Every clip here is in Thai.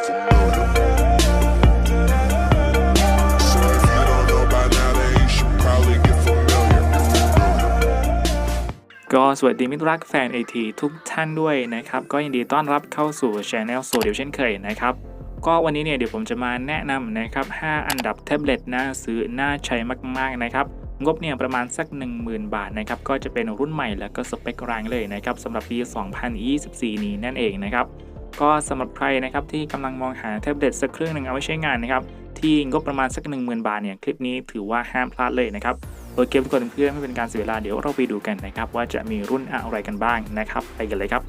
ก็สวัสดีมิตรรักแฟน AT ทุกท่านด้วยนะครับ ก็ยินดีต้อนรับเข้าสู่ช anel โซเดียวเช่นเคยนะครับ ก็วันนี้เนี่ยเดี๋ยวผมจะมาแนะนำนะครับ 5 อันดับแท็บเล็ตน่าซื้อน่าใช้มากๆนะครับ งบเนี่ยประมาณสัก 10,000 บาทนะครับ ก็จะเป็นรุ่นใหม่แล้วก็สเปคแรงเลยนะครับสำหรับปี 2024 นี้นั่นเองนะครับ ก็สำหรับใครนะครับที่กำลังมองหาแท็บเล็ตสักเครื่องหนึ่งเอาไว้ใช้งานนะครับที่งบประมาณสัก 10,000 บาทเนี่ยคลิปนี้ถือว่าห้ามพลาดเลยนะครับโอเคทุกคนเพื่อไม่เป็นการเสียเวลาเดี๋ยวเราไปดูกันนะครับว่าจะมีรุ่นอะไรกันบ้างนะครับไปกันเลยครับ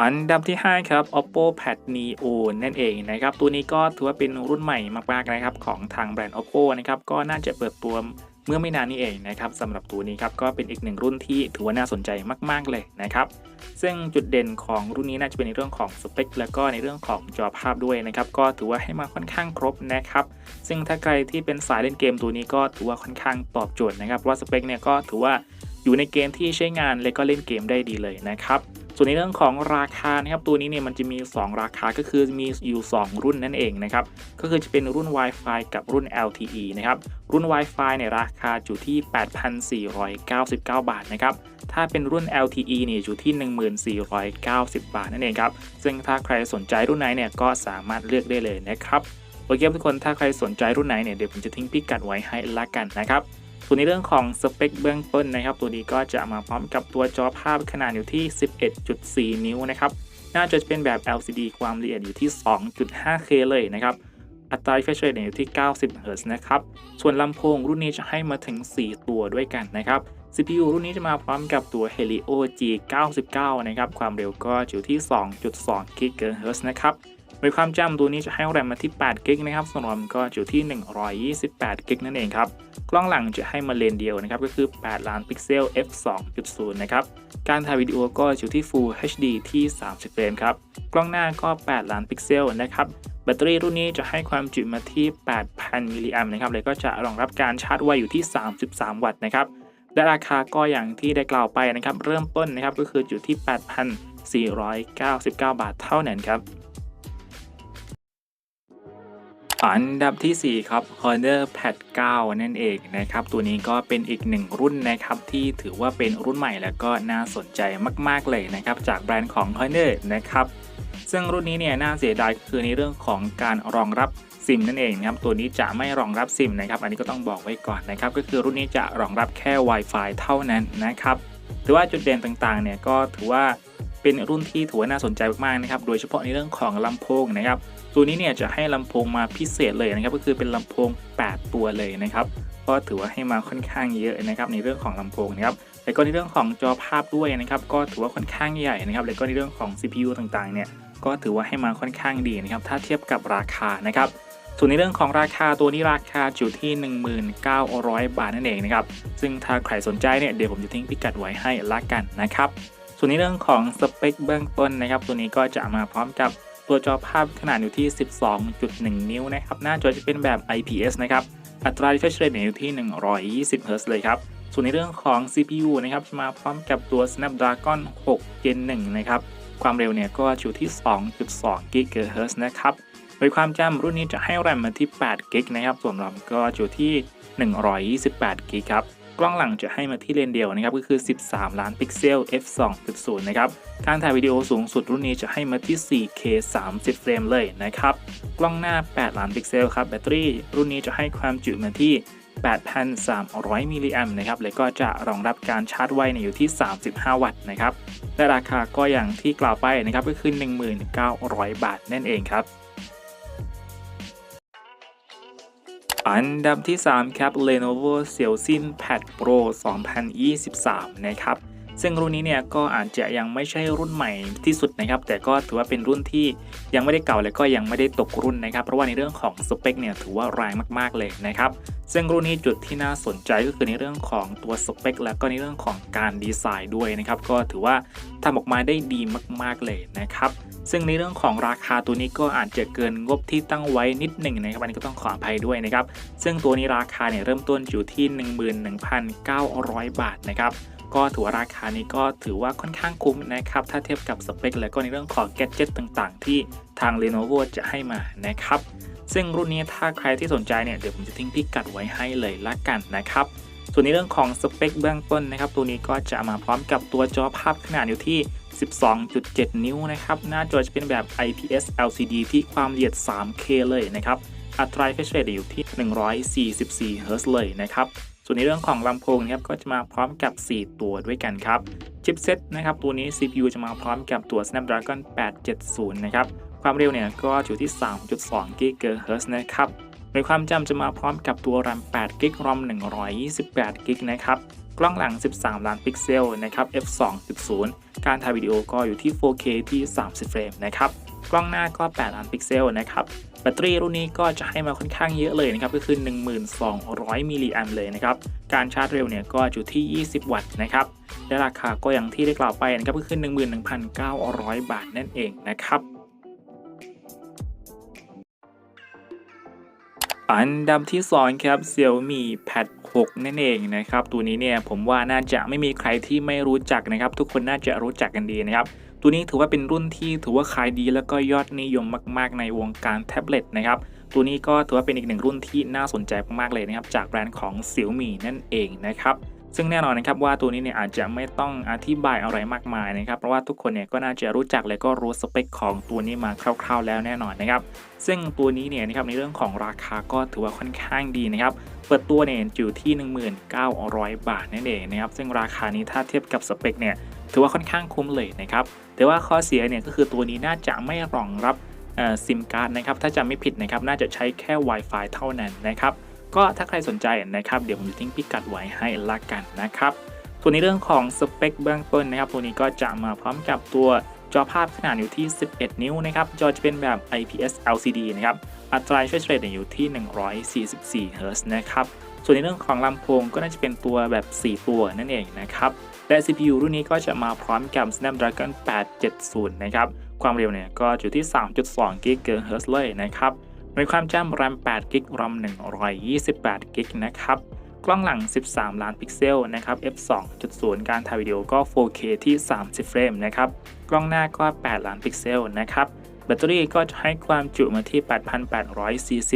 อันดับที่ 5 ครับ oppo pad neo นั่นเองนะครับ ตัวนี้ก็ถือว่าเป็นรุ่นใหม่มากๆนะครับ ของทางแบรนด์ oppo นะครับ ก็น่าจะเปิดตัว เมื่อไม่นานนี้เองนะครับสำหรับตัวนี้ครับก็เป็นอีกหนึ่งรุ่นที่ถือว่าน่าสนใจมาก ๆ เลยนะครับซึ่งจุดเด่นของรุ่นนี้น่าจะเป็นในเรื่องของสเปคแล้วก็ในเรื่องของจอภาพด้วยนะครับก็ถือว่าให้มาค่อนข้างครบนะครับซึ่งถ้าใครที่เป็นสายเล่นเกมตัวนี้ก็ถือว่าค่อนข้างตอบโจทย์นะครับเพราะว่าสเปคเนี่ยก็ถือว่าอยู่ในเกมที่ใช้งานและก็เล่นเกมได้ดีเลยนะครับ ส่วนในเรื่องของราคานะครับตัวนี้เนี่ยมันจะมี 2 ราคาก็คือมีอยู่ 2 รุ่นนั่นเองนะครับก็คือจะเป็นรุ่น Wi-Fi กับรุ่น LTE นะครับรุ่น Wi-Fi เนี่ยราคาอยู่ที่ 8,499 บาทนะครับถ้าเป็นรุ่น LTE เนี่ยอยู่ที่ 1490 บาทนั่นเองครับซึ่งถ้าใครสนใจรุ่นไหนเนี่ยก็สามารถเลือกได้เลยนะครับโอเคครับทุกคนถ้าใครสนใจรุ่นไหนเนี่ยเดี๋ยวผมจะทิ้งพิกัดไว้ให้ละกันนะครับ ส่วนในเรื่องของสเปคเบื้องต้นนะครับ ตัวนี้ก็จะมาพร้อมกับตัวจอภาพขนาดอยู่ที่ 11.4 นิ้วนะครับหน้าจะเป็นแบบ LCD ความละเอียดอยู่ที่ 2.5K เลยนะครับ อัตรา refresh rate เนี่ยอยู่ที่ 90 Hz นะครับ ส่วนลำโพงรุ่นนี้จะให้มาถึง 4 ตัวด้วยกันนะครับ CPU รุ่นนี้จะมาพร้อมกับตัว Helio G99 นะครับ ความเร็วก็อยู่ที่ 2.2 GHz นะครับ โดยความจำตัวนี้จะให้แรมมาที่8 g b นะครับส่วนรอมก็อยู่ที่ 128 g b นั่นเองครับ กล้องหลังจะให้มาเลนเดียวนะครับ ก็คือ 8 ล้านพิกเซล f 2.0 นะครับ การถ่ายวิดีโอก็อยู่ที่ Full HD ที่ 30 เฟรมครับ กล้องหน้าก็ 8 ล้านพิกเซลนะครับแบตเตอรี่รุ่นนี้จะให้ความจุมาที่ 8,000 มิลลิแอมป์นะครับแล้วก็จะรองรับการชาร์จไวอยู่ที่ 33 วัตต์นะครับและราคาก็อย่างที่ได้กล่าวไปนะครับ เริ่มต้นนะครับก็คืออยู่ที่ 8,499 บาทเท่านั้นครับ อันดับทีสี่ 4 ครับ Honor Pad 9 นั่นเองนะครับ ตัวนี้ก็เป็นอีกหนึ่งรุ่นนะครับที่ถือว่าเป็นรุ่นใหม่แล้วก็น่าสนใจมาก ๆ เลยนะครับ จากแบรนด์ของ Honor นะครับ ซึ่งรุ่นนี้เนี่ยน่าเสียดายคือในเรื่องของการรองรับซิมนั่นเองนะครับตัวนี้จะไม่รองรับซิมนะครับ อันนี้ก็ต้องบอกไว้ก่อนนะครับ ก็คือรุ่นนี้จะรองรับแค่ Wi-Fi เท่านั้นนะครับถือว่าจุดเด่นต่างๆ เนี่ยก็ถือว่าเป็นรุ่นที่ถือว่าน่าสนใจมากๆนะครับ โดยเฉพาะในเรื่องของลำโพงนะครับ ตัวนี้เนี่ยจะให้ลำโพงมาพิเศษเลยนะครับก็คือเป็นลำโพง 8 ตัวเลยนะครับก็ถือว่าให้มาค่อนข้างเยอะนะครับในเรื่องของลำโพงนะครับแล้วก็ในเรื่องของจอภาพด้วยนะครับก็ถือว่าค่อนข้างใหญ่นะครับแล้วก็ในเรื่องของ CPU ต่างๆเนี่ยก็ถือว่าให้มาค่อนข้างดีนะครับถ้าเทียบกับราคานะครับส่วนในเรื่องของราคาตัวนี้ราคาอยู่ที่ 19,000 บาทนั่นเองนะครับซึ่งถ้าใครสนใจเนี่ยเดี๋ยวผมจะทิ้งพิกัดไว้ให้ละกันนะครับส่วนในเรื่องของสเปคเบื้องต้นนะครับ ตัวนี้ก็จะมาพร้อมกับ ตัวจอภาพขนาดอยู่ที่ 12.1 นิ้วนะครับ หน้าจอจะเป็นแบบ IPS นะครับ อัตรา refresh rate เนี่ยอยู่ที่ 120 Hz เลยครับ ส่วนในเรื่องของ CPU นะครับจะมาพร้อมกับตัว Snapdragon 6 Gen 1 นะครับ ความเร็วเนี่ยก็อยู่ที่ 2.2 GHz นะครับ โดยความจำรุ่นนี้จะให้แรมมาที่8 g b นะครับ ส่วนรอมก็อยู่ที่ 128 g b ครับ กล้องหลังจะให้มาที่เลนเดียวนะครับก็คือ 13 ล้านพิกเซล f 2.0นะครับการถ่ายวิดีโอสูงสุดรุ่นนี้จะให้มาที่ 4K 30 เฟรมเลยนะครับกล้องหน้า 8 ล้านพิกเซลครับแบตเตอรี่รุ่นนี้จะให้ความจุมาที่ 8,300 มิลลิแอมป์นะครับ แล้วก็จะรองรับการชาร์จไวในอยู่ที่ 35 วัตต์นะครับ และราคาก็อย่างที่กล่าวไปนะครับ ก็คือ 19,000 บาทนั่นเองครับ อันดับที่ 3 ครับ Lenovo Xiaoxin Pad Pro 2023 นะครับ ซึ่งรุ่นนี้เนี่ยก็อาจจะยังไม่ใช่รุ่นใหม่ที่สุดนะครับ แต่ก็ถือว่าเป็นรุ่นที่ยังไม่ได้เก่าและก็ยังไม่ได้ตกรุ่นนะครับ เพราะว่าในเรื่องของสเปคเนี่ยถือว่าแรงมากๆเลยนะครับ ซึ่งรุ่นนี้จุดที่น่าสนใจก็คือในเรื่องของตัวสเปคและก็ในเรื่องของการดีไซน์ด้วยนะครับ ก็ถือว่าทำออกมาได้ดีมาก ๆเลยนะครับ ซึ่งในเรื่องของราคาตัวนี้ก็อาจจะเกินงบที่ตั้งไว้นิดหนึ่งนะครับอันนี้ก็ต้องขออภัยด้วยนะครับ ซึ่งตัวนี้ราคาเนี่ยเริ่มต้นอยู่ที่ 11,900 บาทนะครับ ก็ถือว่าราคานี้ก็ถือว่าค่อนข้างคุ้มนะครับ ถ้าเทียบกับสเปค และก็ในเรื่องของแกดเจิตต่างๆ ที่ทาง Lenovo จะให้มานะครับ ซึ่งรุ่นนี้ถ้าใครที่สนใจเนี่ยเดี๋ยวผมจะทิ้งพิกัดไว้ให้เลยละกันนะครับส่วนในเรื่องของสเปคเบื้องต้นนะครับ ตัวนี้ก็จะมาพร้อมกับตัวจอภาพขนาดอยู่ที่ 12.7 นิ้วนะครับ หน้าจอจะเป็นแบบ IPS LCD ที่ความละเอียด 3K เลยนะครับ อัตรา refresh rate อยู่ที่ 144 Hz เลยนะครับ ส่วนในเรื่องของลำโพงนะครับก็จะมาพร้อมกับ 4 ตัวด้วยกันครับชิปเซ็ตนะครับตัวนี้ CPU จะมาพร้อมกับตัว Snapdragon 870 นะครับความเร็วเนี่ยก็อยู่ที่ 3.2 GHz นะครับโดยความจำจะมาพร้อมกับตัว RAM 8 g b ROM 128 g b นะครับกล้องหลัง 13 ล้านพิกเซลนะครับ f 2.0การถ่ายวิดีโอก็อยู่ที่ 4K ที่ 30 เฟรมนะครับกล้องหน้าก็ 8 ล้านพิกเซลนะครับ แบตเตอรี่รุ่นนี้ก็จะให้มาค่อนข้างเยอะเลยนะครับก็คือ 1200 มิลลิแอมเลยนะครับการชาร์จเร็วเนี่ยก็อยู่ที่ 20 วัตต์นะครับและราคาก็อย่างที่ได้กล่าวไปนะครับก็คือ 11,900 บาทนั่นเองนะครับ อันดับที่2ครับ Xiaomi Pad 6 นั่นเองนะครับ ตัวนี้เนี่ยผมว่าน่าจะไม่มีใครที่ไม่รู้จักนะครับ ทุกคนน่าจะรู้จักกันดีนะครับ ตัวนี้ถือว่าเป็นรุ่นที่ถือว่าขายดี แล้วก็ยอดนิยมมาก ๆ ในวงการแท็บเล็ตนะครับ ตัวนี้ก็ถือว่าเป็นอีกหนึ่งรุ่นที่น่าสนใจมากๆเลยนะครับ จากแบรนด์ของ Xiaomi นั่นเองนะครับ ซึ่งแน่นอนนะครับว่าตัวนี้เนี่ยอาจจะไม่ต้องอธิบายอะไรมากมายนะครับเพราะว่าทุกคนเนี่ยก็น่าจะรู้จักและก็รู้สเปคของตัวนี้มาคร่าว ๆ แล้วแน่นอนนะครับซึ่งตัวนี้เนี่ยนะครับในเรื่องของราคาก็ถือว่าค่อนข้างดีนะครับเปิดตัวเนี่ยอยู่ที่ 1900 บาทนั่นเองนะครับซึ่งราคานี้ถ้าเทียบกับสเปคเนี่ยถือว่าค่อนข้างคุ้มเลยนะครับแต่ว่าข้อเสียเนี่ยก็คือตัวนี้น่าจะไม่รองรับซิมการ์ดนะครับถ้าจำไม่ผิดนะครับน่าจะใช้แค่ Wi-Fi เท่านั้นนะครับ ก็ถ้าใครสนใจนะครับ เดี๋ยวผมจะทิ้งพิกัดไว้ให้ละกันนะครับส่วนในเรื่องของสเปคเบื้องต้นนะครับตัวนี้ก็จะมาพร้อมกับตัวจอภาพขนาดอยู่ที่ 11 นิ้วนะครับจอจะเป็นแบบ IPS LCD นะครับอัตรา refresh rate เนี่ยอยู่ที่ 144 Hz นะครับส่วนในเรื่องของลำโพงก็น่าจะเป็นตัวแบบ 4 ตัวนั่นเองนะครับและ CPU รุ่นนี้ก็จะมาพร้อมกับ Snapdragon 870 นะครับ ความเร็วเนี่ยก็อยู่ที่ 3.2 GHz เลยนะครับ โดยความจำ RAM 8 g b ROM 128 g b นะครับ กล้องหลัง 13 ล้านพิกเซลนะครับ f 2.0 การถ่ายวิดีโอก็ 4K ที่ 30 เฟรมนะครับ กล้องหน้าก็ 8 ล้านพิกเซลนะครับ แบตเตอรี่ก็จะให้ความจุมาที่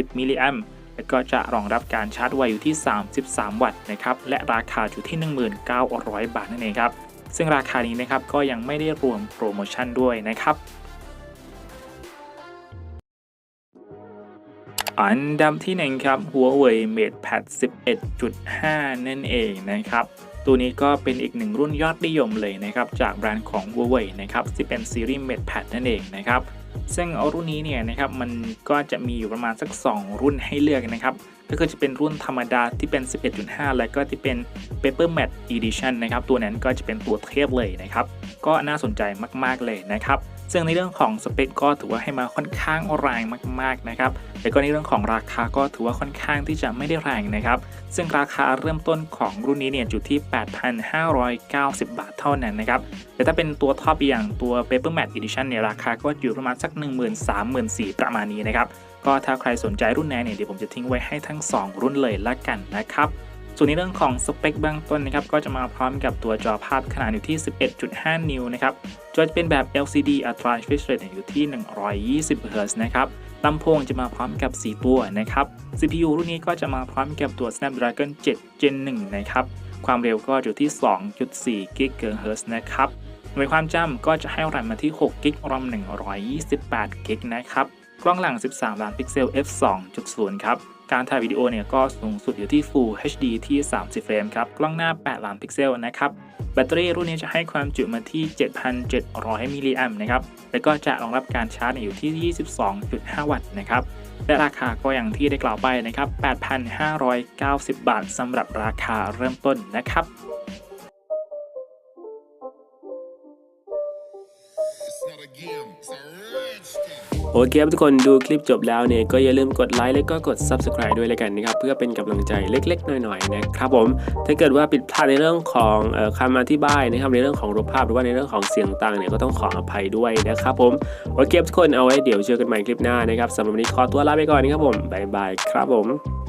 8,840 มิลลิแอมป์และก็จะรองรับการชาร์จไวอยู่ที่ 33 วัตต์นะครับ และราคาอยู่ที่ 1,900 บาทนั่นเองครับ ซึ่งราคานี้นะครับก็ยังไม่ได้รวมโปรโมชั่นด้วยนะครับ อันดับที่หนึ่งครับ Huawei MatePad 11.5 นั่นเองนะครับ ตัวนี้ก็เป็นอีกหนึ่งรุ่นยอดนิยมเลยนะครับ จากแบรนด์ของ Huawei นะครับที่เป็นซีรีส์ MatePad นั่นเองนะครับ ซึ่งรุ่นนี้เนี่ยนะครับมันก็จะมีอยู่ประมาณสัก 2 รุ่นให้เลือกนะครับ ก็คือจะเป็นรุ่นธรรมดาที่เป็น 11.5 แล้วก็ที่เป็น Paper Matte Edition นะครับ ตัวนั้นก็จะเป็นตัวเทพเลยนะครับ ก็น่าสนใจมากๆเลยนะครับ ซึ่งในเรื่องของสเปคก็ถือว่าให้มาค่อนข้างแรงมากๆนะครับแล้วก็ในเรื่องของราคาก็ถือว่าค่อนข้างที่จะไม่ได้แรงนะครับ ซึ่งราคาเริ่มต้นของรุ่นนี้เนี่ยอยู่ที่ 8,590 บาทเท่านั้นนะครับ แต่ถ้าเป็นตัวท็อปอย่างตัว Paper Matte Edition เนี่ยราคาก็อยู่ประมาณสัก 13,000-14,000ประมาณนี้นะครับ ก็ถ้าใครสนใจรุ่นไหนเนี่ยเดี๋ยวผมจะทิ้งไว้ให้ทั้ง 2 รุ่นเลยละกันนะครับ ส่วนในเรื่องของสเปคเบื้องต้นนะครับก็จะมาพร้อมกับตัวจอภาพขนาดอยู่ที่ 11.5 นิ้วนะครับจอจะเป็นแบบ LCD อัตรา refresh rate อยู่ที่ 120 Hz นะครับลำโพงจะมาพร้อมกับ 4 ตัวนะครับ CPU รุ่นนี้ก็จะมาพร้อมกับตัว Snapdragon 7 Gen 1 นะครับ ความเร็วก็อยู่ที่ 2.4 GHz นะครับโดยความจำก็จะให้แรมมาที่ 6 g b ROM 128 g b นะครับ กล้องหลัง 13 ล้านพิกเซล f 2.0 ครับ การถ่ายวิดีโอเนี่ยก็สูงสุดอยู่ที่ Full HD ที่ 30 เฟรมครับ กล้องหน้า 8 ล้านพิกเซลนะครับ แบตเตอรี่รุ่นนี้จะให้ความจุมาที่ 7,700 มิลลิแอมป์นะครับ แล้วก็จะรองรับการชาร์จอยู่ที่ 22.5 วัตต์นะครับ และราคาก็อย่างที่ได้กล่าวไปนะครับ 8,590 บาทสำหรับราคาเริ่มต้นนะครับ โอเคครับทุกคนดูคลิปจบแล้วเนี่ยก็อย่าลืมกดไลค์และก็กด Subscribe ด้วยเลยกันนะครับเพื่อเป็นกำลังใจเล็กๆ หน่อยๆนะครับผมถ้าเกิดว่าผิดพลาดในเรื่องของออคำอธิบายนะครับในเรื่องของรูปภาพหรือว่าในเรื่องของเสียงต่างเนี่ยก็ต้องขออภัยด้วยนะครับผมโอเคครับทุกคนเอาไว้เดี๋ยวเจอกันใหม่คลิปหน้านะครับสำหรับวันนี้ขอตัวลาไปก่อนนะครับผมบ๊ายบายครับผม